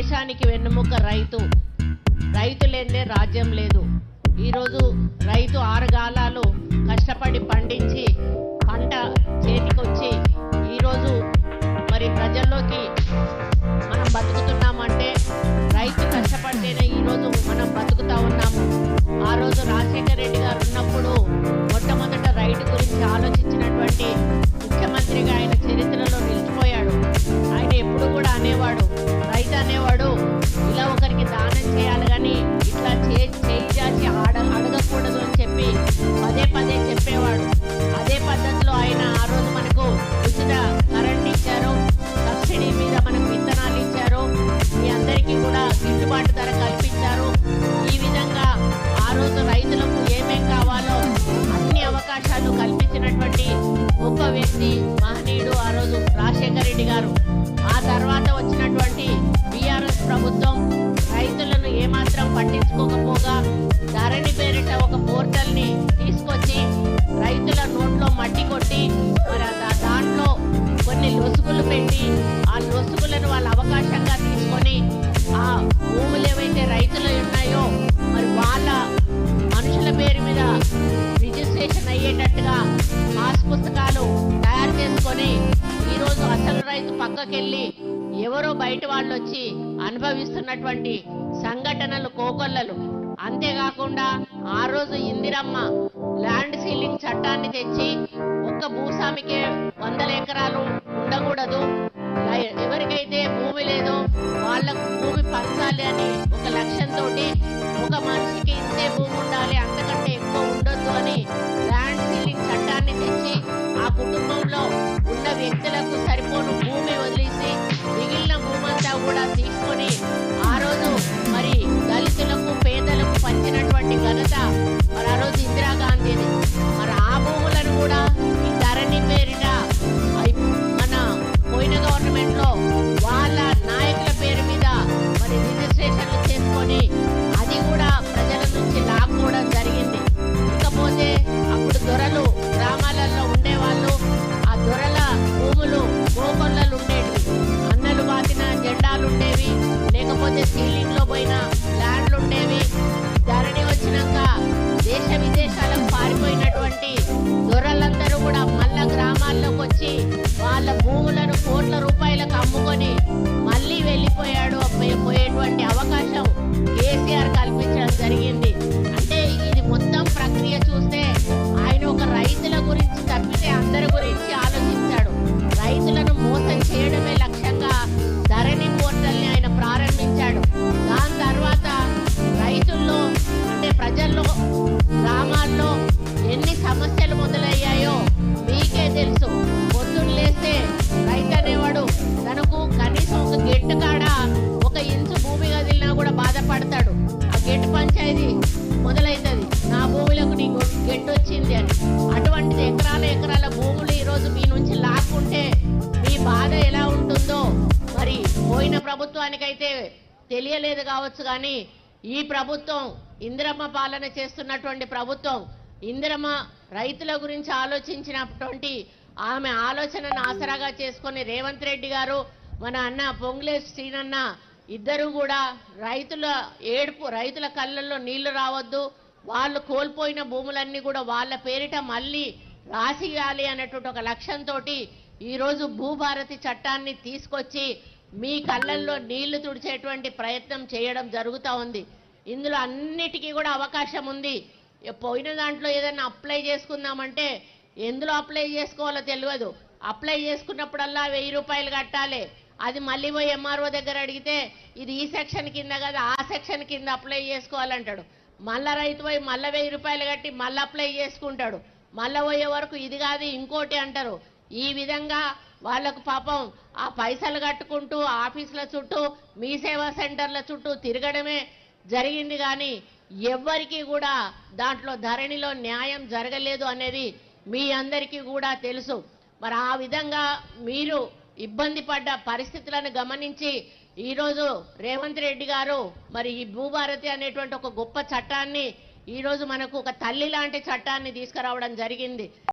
దేశానికి వెన్నుముక రైతు. రైతు లేదే రాజ్యం లేదు. ఈరోజు రైతు ఆరుగాలాలు కష్టపడి పండించి వ్యక్తి మహనీయుడు ఆ రోజు రాజశేఖర రెడ్డి గారు. ఆ తర్వాత వచ్చినటువంటి బీఆర్ఎస్ ప్రభుత్వం రైతులను ఏమాత్రం పట్టించుకోకపోగా అసలు పక్కకెళ్ళి ఎవరో బయట వాళ్ళు వచ్చి అనుభవిస్తున్నటువంటి సంఘటనలు కోకొల్లలు. అంతేకాకుండా ఆ రోజు ఇందిరమ్మ ల్యాండ్ సీలింగ్ చట్టాన్ని తెచ్చి ఒక్క భూస్వామికే వందల ఎకరాలు ఉండకూడదు. ఎవరికైతే భూమి లేదో వాళ్ళకు భూమి పంచాలి అని ఒక లక్ష్యంతో ఒక మనిషికి ఇంతే భూమి ఉండాలి అంత విదేశాలకు పారిపోయినటువంటి దొరలందరూ కూడా మళ్ళా గ్రామాల్లోకి వచ్చి తెలియలేదు కావచ్చు కానీ ఈ ప్రభుత్వం ఇందిరమ్మ పాలన చేస్తున్నటువంటి ప్రభుత్వం ఇందిరమ్మ రైతుల గురించి ఆలోచించినటువంటి ఆమె ఆలోచనను ఆసరాగా చేసుకొని రేవంత్ రెడ్డి గారు మన అన్న పొంగులేశ్ శ్రీనన్న ఇద్దరు కూడా రైతుల ఏడుపు రైతుల కళ్ళల్లో నీళ్ళు రావద్దు వాళ్ళు కోల్పోయిన భూములన్నీ కూడా వాళ్ళ పేరిట మళ్ళీ రాసియాలి అనేటువంటి ఒక లక్ష్యంతో ఈరోజు భూభారతి చట్టాన్ని తీసుకొచ్చి మీ కళ్ళల్లో నీళ్ళు తుడిచేటువంటి ప్రయత్నం చేయడం జరుగుతూ ఉంది. ఇందులో అన్నిటికీ కూడా అవకాశం ఉంది. పోయిన దాంట్లో ఏదైనా అప్లై చేసుకుందామంటే ఎందులో అప్లై చేసుకోవాలో తెలియదు. అప్లై చేసుకున్నప్పుడల్లా వెయ్యి రూపాయలు కట్టాలి. అది మళ్ళీ పోయి ఎంఆర్ఓ దగ్గర అడిగితే ఇది ఈ సెక్షన్ కింద కదా ఆ సెక్షన్ కింద అప్లై చేసుకోవాలంటాడు. మళ్ళా రైతు పోయి మళ్ళీ వెయ్యి రూపాయలు కట్టి మళ్ళీ అప్లై చేసుకుంటాడు. మళ్ళీ పోయే వరకు ఇది కాదు ఇంకోటి అంటారు. ఈ విధంగా వాళ్ళకు పాపం ఆ పైసలు కట్టుకుంటూ ఆఫీసుల చుట్టూ మీ సేవా సెంటర్ల చుట్టూ తిరగడమే జరిగింది కానీ ఎవ్వరికీ కూడా దాంట్లో ధరణిలో న్యాయం జరగలేదు అనేది మీ అందరికీ కూడా తెలుసు. మరి ఆ విధంగా మీరు ఇబ్బంది పడ్డ పరిస్థితులను గమనించి ఈరోజు రేవంత్ రెడ్డి గారు మరి ఈ భూభారతి అనేటువంటి ఒక గొప్ప చట్టాన్ని ఈరోజు మనకు ఒక తల్లి లాంటి చట్టాన్ని తీసుకురావడం జరిగింది.